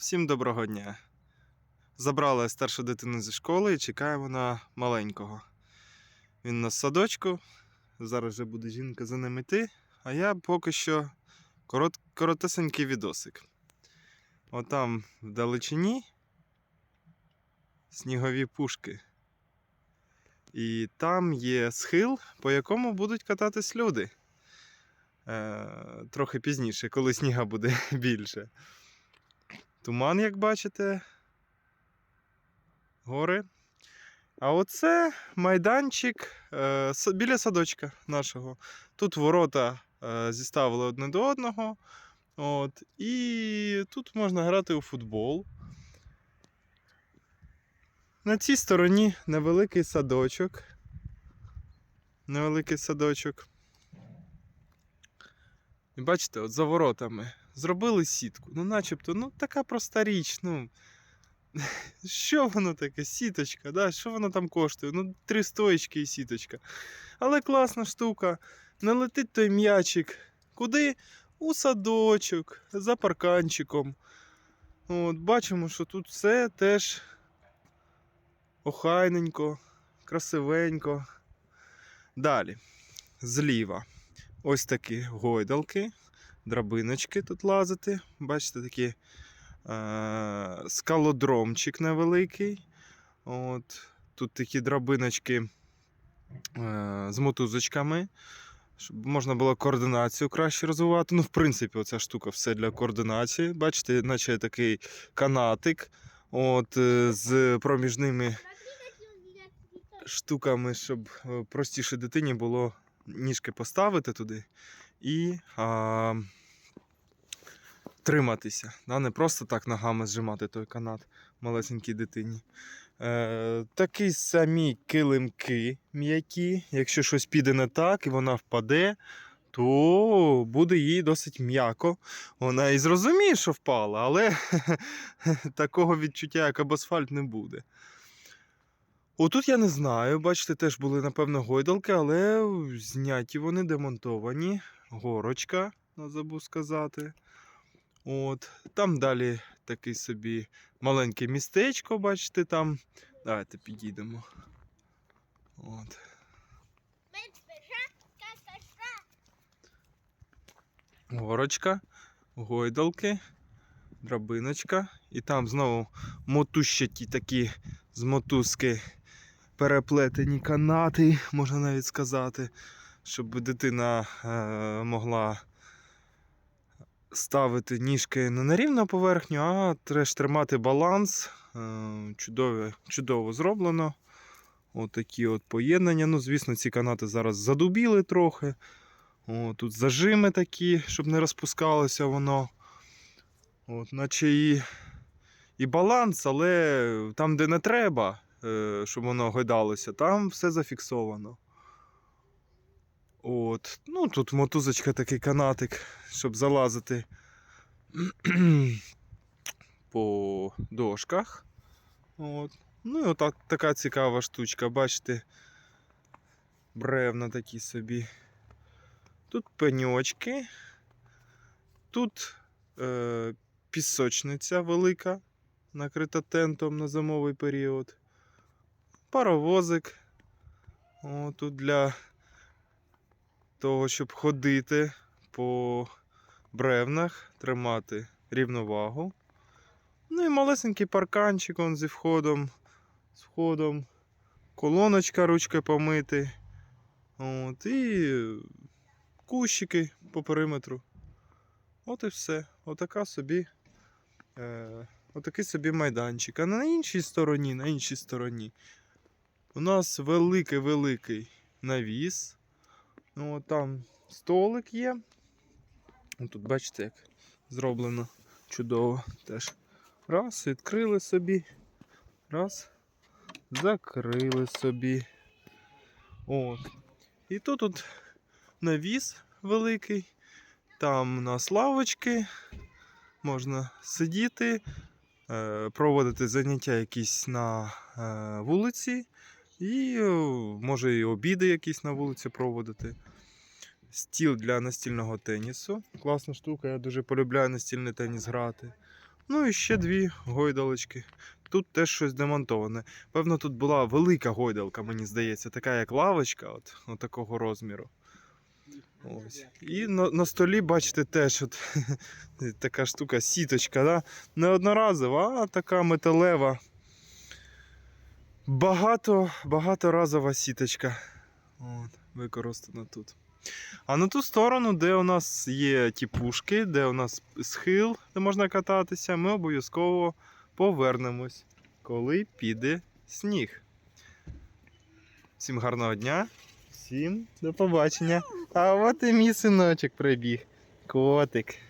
Всім доброго дня. Забрали старшу дитину зі школи і чекаємо на маленького. Він на садочку. Зараз вже буде жінка за ним йти. А я поки що корот, коротесенький відосик. Отам в далечині снігові пушки. І там є схил, по якому будуть кататись люди. Е, трохи пізніше, коли сніга буде більше. Туман, як бачите. Гори. А оце майданчик е, біля садочка нашого. Тут ворота е, зіставили одне до одного. От, і тут можна грати у футбол. На цій стороні невеликий садочок. Невеликий садочок. І бачите, от за воротами зробили сітку. Ну, начебто, ну така проста річ. Ну, що воно таке? Сіточка, да? що воно там коштує? Ну, три стоїчки і сіточка. Але класна штука. Не летить той м'ячик. Куди? У садочок, за парканчиком. От, бачимо, що тут все теж охайненько, красивенько. Далі, зліва. Ось такі гойдалки, драбиночки тут лазити. Бачите, такі е, скалодромчик невеликий. От, тут такі драбиночки е, з мотузочками, щоб можна було координацію краще розвивати. Ну, в принципі, оця штука все для координації. Бачите, наче такий канатик. От, е, з проміжними штуками, щоб е, простіше дитині було ніжки поставити туди і а, триматися. Да? Не просто так ногами зжимати той канат малесенькій дитині. Е, такі самі килимки м'які. Якщо щось піде не так і вона впаде, то буде їй досить м'яко. Вона і зрозуміє, що впала, але такого відчуття, як об асфальт, не буде. Отут я не знаю, бачите, теж були, напевно, гойдалки, але зняті вони демонтовані. Горочка, не забув сказати. От. Там далі такий собі маленьке містечко, бачите, там. Давайте підійдемо. От. Горочка, гойдалки, драбиночка. І там знову мотущаті такі з мотузки переплетені канати, можна навіть сказати, щоб дитина е, могла ставити ніжки не на рівну поверхню, а теж тримати баланс. Е, чудово, чудово зроблено. Отакі от поєднання. Ну, звісно, ці канати зараз задубіли трохи. О, тут зажими такі, щоб не розпускалося воно. От, наче і, і баланс, але там, де не треба, щоб воно гойдалося, там все зафіксовано. От. Ну, тут мотузочка такий канатик, щоб залазити по дошках. От. Ну і отак така цікава штучка, бачите, бревна такі собі. Тут пеньочки, тут е, пісочниця велика, накрита тентом на зимовий період. Паровозик. О, тут для того, щоб ходити по бревнах, тримати рівновагу. Ну і малесенький парканчик он зі входом, з входом, колоночка, ручка помити. От, і кущики по периметру. От і все. Отака собі. Е, отакий собі майданчик. А на іншій стороні, на іншій стороні у нас великий-великий навіс. Ну, там столик є. Тут бачите, як зроблено чудово теж. Раз, відкрили собі. Раз. Закрили собі. От. І тут от навіс великий. Там у нас лавочки. Можна сидіти, е, проводити заняття якісь на е, вулиці. І е, може і обіди якісь на вулиці проводити. Стіл для настільного тенісу. Класна штука, я дуже полюбляю настільний теніс грати. Ну і ще дві гойдалочки. Тут теж щось демонтоване. Певно, тут була велика гойдалка, мені здається, така як лавочка, от, от такого розміру. Ось. І на, на столі, бачите, теж от, така штука, сіточка, да? не одноразова, а така металева. Багато, багаторазова сіточка. От, використана тут. А на ту сторону, де у нас є ті пушки, де у нас схил, де можна кататися, ми обов'язково повернемось, коли піде сніг. Всім гарного дня, всім до побачення. А от і мій синочок прибіг. Котик.